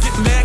Get mad.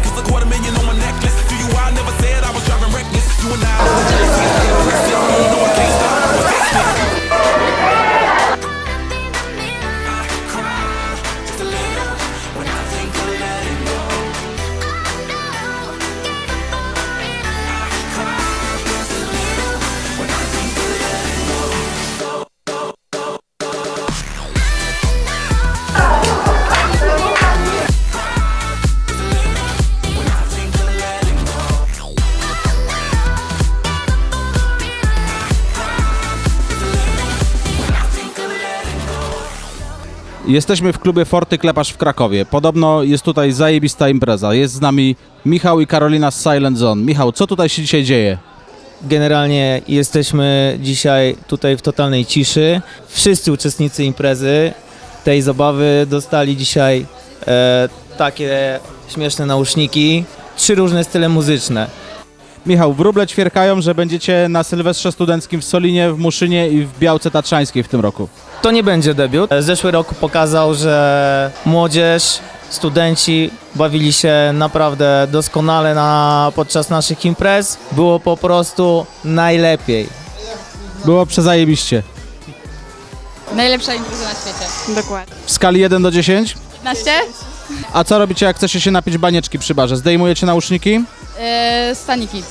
Jesteśmy w klubie Forty Klepasz w Krakowie. Podobno jest tutaj zajebista impreza. Jest z nami Michał i Karolina z Silent Zone. Michał, co tutaj się dzisiaj dzieje? Generalnie jesteśmy dzisiaj tutaj w totalnej ciszy. Wszyscy uczestnicy imprezy tej zabawy dostali dzisiaj e, takie śmieszne nauszniki. Trzy różne style muzyczne. Michał, wróble ćwierkają, że będziecie na Sylwestrze Studenckim w Solinie, w Muszynie i w Białce Tatrzańskiej w tym roku. To nie będzie debiut. Zeszły rok pokazał, że młodzież, studenci bawili się naprawdę doskonale na, podczas naszych imprez. Było po prostu najlepiej. Było przezajebiście. Najlepsza impreza na świecie. Dokładnie. W skali 1 do 10? 15? A co robicie, jak chcecie się napić banieczki przy barze? Zdejmujecie nauszniki? Yy, staniki.